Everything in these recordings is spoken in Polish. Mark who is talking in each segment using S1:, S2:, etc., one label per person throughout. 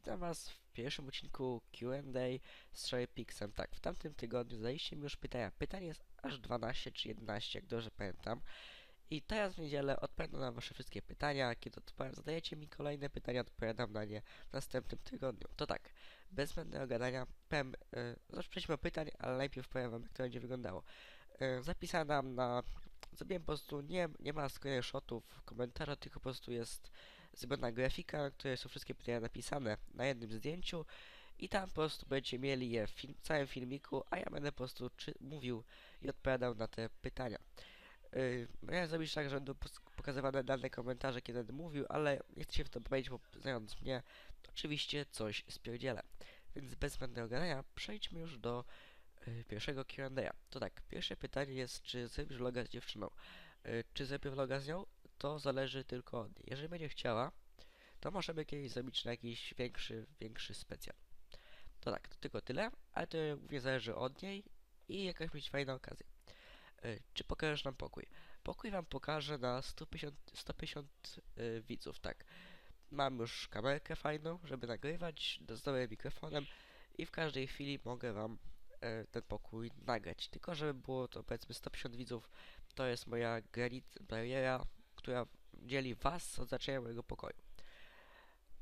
S1: Witam Was w pierwszym odcinku Q&A z Sharepixem. Tak, w tamtym tygodniu zadaliście mi już pytania. Pytań jest aż 12 czy 11, jak dobrze pamiętam. I teraz w niedzielę odpowiadam na Wasze wszystkie pytania. Kiedy odpowiadam, zadajecie mi kolejne pytania, odpowiadam na nie w następnym tygodniu. To tak, bez zbędnego gadania, powiem, yy, przejdźmy od pytań, ale najpierw powiem Wam, jak to będzie wyglądało. Yy, zapisałem na... Zrobiłem po prostu, nie, nie ma screenshotów, komentarza, tylko po prostu jest zbędna grafika, na której są wszystkie pytania napisane na jednym zdjęciu i tam po prostu będziecie mieli je w film, całym filmiku, a ja będę po prostu czy, mówił i odpowiadał na te pytania. Yy, miałem zrobić tak, że będą pokazywane dane komentarze, kiedy będę mówił, ale nie chcę się w to powiedzieć, bo znając mnie, oczywiście coś spierdzielę. Więc bez zbędnego gadania przejdźmy już do yy, pierwszego Q&A. To tak, pierwsze pytanie jest, czy zrobisz vloga z dziewczyną? Yy, czy zrobię vloga z nią? To zależy tylko od niej. Jeżeli będzie chciała, to możemy kiedyś zrobić na jakiś większy, większy specjal. To tak, to tylko tyle, ale to głównie zależy od niej i jakaś mieć fajna okazja. Y, czy pokażesz nam pokój? Pokój wam pokażę na 150, 150 y, widzów, tak. Mam już kamerkę fajną, żeby nagrywać, z mikrofonem i w każdej chwili mogę wam y, ten pokój nagrać. Tylko żeby było to powiedzmy 150 widzów, to jest moja granic, bariera, która dzieli was od zaczęcia mojego pokoju.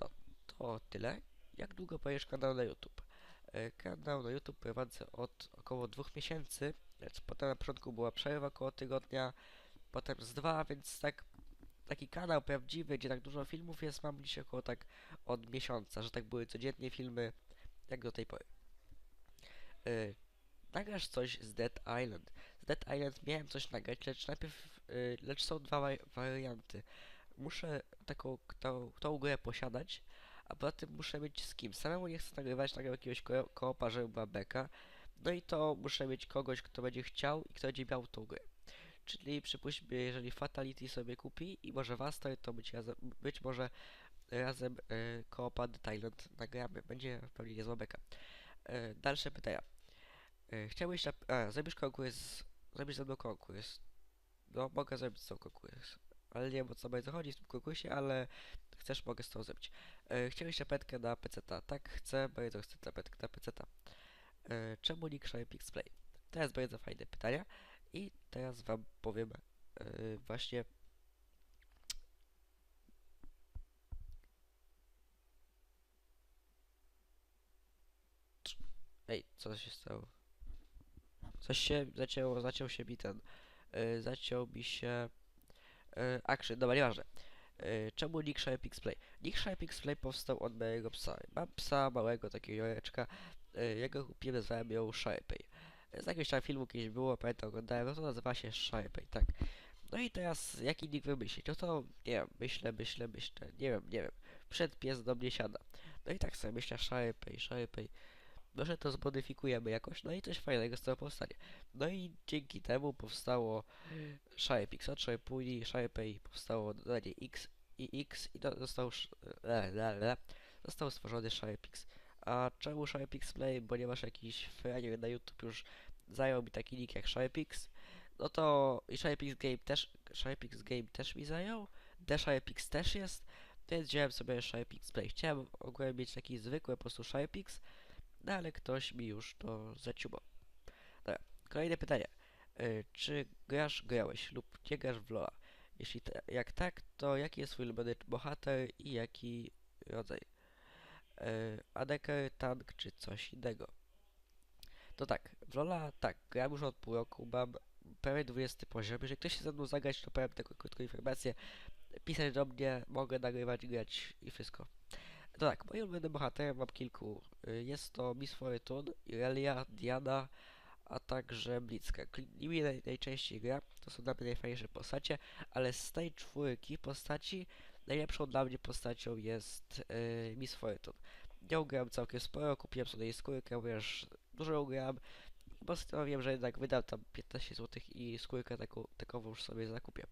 S1: No, to tyle. Jak długo powiesz kanał na YouTube? E, kanał na YouTube prowadzę od około dwóch miesięcy, lecz potem na początku była przerwa około tygodnia, potem z dwa, więc tak taki kanał prawdziwy, gdzie tak dużo filmów jest, mam dzisiaj około tak od miesiąca, że tak były codziennie filmy, jak do tej pory. E, nagrasz coś z Dead Island. Dead Island miałem coś nagrać, lecz najpierw, y, lecz są dwa wa- warianty. Muszę taką, tą, tą grę posiadać, a poza tym muszę mieć z kim. Samemu nie chcę nagrywać, nagram jakiegoś ko koopa, żeby była beka. No i to muszę mieć kogoś, kto będzie chciał i kto będzie miał tą grę. Czyli przypuśćmy, jeżeli Fatality sobie kupi i może was, to, być, być może razem y, koopa Dead Island nagramy. Będzie pewnie niezła beka. Y, dalsze pytania. E, Chciałbyś na... A, zrobisz konkurs... Zrobisz ze mną konkurs. No, mogę zrobić z tą konkurs. Ale nie wiem o co bardzo chodzi w tym konkursie, ale chcesz, mogę z tą zrobić. E, tapetkę na peceta. Tak, chcę, bardzo chcę tapetkę na peceta. E, czemu nick Sharpix Play? To jest bardzo fajne pytania. I teraz wam powiem e, właśnie... Ej, co się stało? Coś się zacięło, zaciął się mi ten, y, zaciął mi się y, action, dobra, nieważne. Y, czemu Nick Sharpix Play? Nick Sharpix Play powstał od mojego psa. Mam psa małego, takiego jajeczka, y, jego kupiłem, nazwałem ją Sharpay. Z jakiegoś tam filmu kiedyś było, pamiętam, oglądałem, no to nazywa się Sharpay, tak. No i teraz, jaki nick wymyślić? No to, nie wiem, myślę, myślę, myślę, nie wiem, nie wiem. Przed pies do mnie siada. No i tak sobie myślę, Sharpay, Sharpay. Może to zmodyfikujemy jakoś, no i coś fajnego z tego powstanie. No i dzięki temu powstało SharePix, od później SharePay powstało dodanie X i X i został, sz- le, le, le, został stworzony SharePix. A czemu SharePix Play? Ponieważ jakiś frajer na YouTube już zajął mi taki nick jak SharePix, no to i SharePix Game też, SharePix Game też mi zajął, The SharePix też jest, więc wziąłem sobie SharePix Play. Chciałem ogólnie mieć taki zwykły po prostu SharePix, no ale ktoś mi już to zaciubał. Dobra, kolejne pytanie. Y, czy grasz, grałeś lub nie grasz w LoL'a? Jeśli te, jak tak, to jaki jest twój ulubiony bohater i jaki rodzaj? Y, ADK, tank czy coś innego? To tak, w LoL'a tak, gram już od pół roku, mam prawie 20 poziom. Jeżeli ktoś się ze mną zagrać, to powiem taką krótką informację. Pisać do mnie, mogę nagrywać, grać i wszystko. To tak, moim ulubionym bohaterem mam kilku. Y, Jest to Miss Fortune, Irelia, Diana, a także Blitzcrank. Nimi naj, najczęściej gra, to są dla mnie najfajniejsze postacie, ale z tej czwórki postaci najlepszą dla mnie postacią jest y, Miss Fortune. Nią gram całkiem sporo, kupiłem sobie jej skórkę, już dużo ją gram postanowiłem, że jednak wydam tam 15 zł i skórkę taką, takową już sobie zakupię.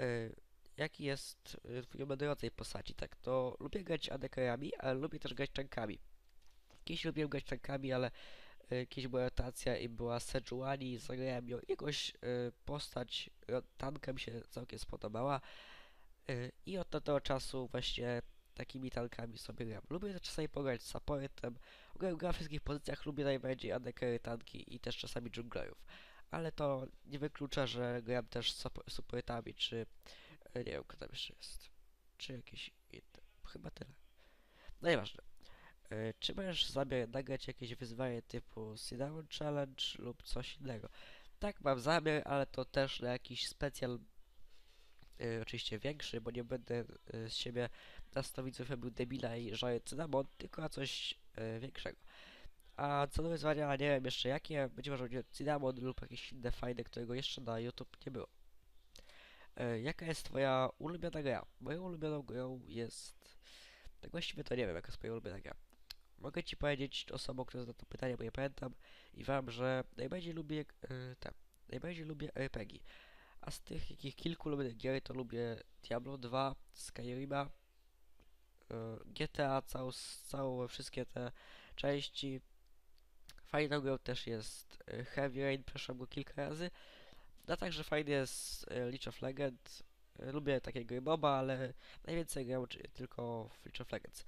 S1: Y, jaki jest y, ulubiony rodzaj postaci, tak, to lubię grać ADK-ami, ale lubię też grać tankami. Kiedyś lubiłem grać tankami, ale y, kiedyś była rotacja i była Sejuani, zagrałem ją, jakoś y, postać tanka mi się całkiem spodobała y, i od tego czasu właśnie takimi tankami sobie gram. Lubię też czasami pograć z supportem. Gram, w wszystkich pozycjach, lubię najbardziej ADC tanki i też czasami dżunglerów. Ale to nie wyklucza, że gram też z supportami, czy nie wiem, kto tam jeszcze jest. Czy jakieś inne. Chyba tyle. No nieważne. E, Czy masz zamiar nagrać jakieś wyzwanie typu Cinnamon Challenge lub coś innego? Tak, mam zamiar, ale to też na jakiś specjal e, oczywiście większy, bo nie będę e, z siebie na 100 widzów robił debila i żaję cynamon, tylko na coś większego. A co do wyzwania, nie wiem jeszcze jakie, będzie może będzie lub jakieś inne fajne, którego jeszcze na YouTube nie było. E, jaka jest twoja ulubiona gra? Moją ulubioną grą jest... Tak właściwie to nie wiem, jaka jest moja ulubiona gra. Mogę ci powiedzieć osobą, która zada to pytanie, bo nie pamiętam i wam, że najbardziej lubię te, najbardziej lubię RPG. A z tych jakich kilku lubię gier, to lubię Diablo 2, Skyrima, e, GTA, całą, całą, wszystkie te części. Fajną grą też jest Heavy Rain, przeszłam go kilka razy. A także fajny jest League of Legends. E, Lubię takie gry MOBA, ale najwięcej czy- tylko w League of Legends.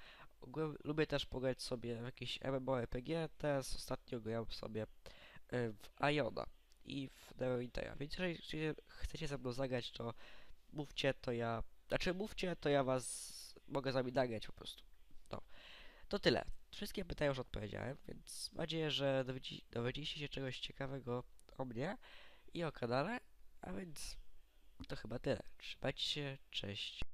S1: Lubię też pograć sobie w jakieś MMORPG. Teraz ostatnio grałem sobie e, w Iona i w Neverwintera. Więc jeżeli chcecie, ze mną zagrać, to mówcie, to ja... Znaczy mówcie, to ja was mogę z wami nagrać po prostu. No. To tyle. Wszystkie pytania już odpowiedziałem, więc mam nadzieję, że dowiedzi, dowiedzieliście się czegoś ciekawego o mnie i o kanale, a więc to chyba tyle. Trzymajcie się, cześć.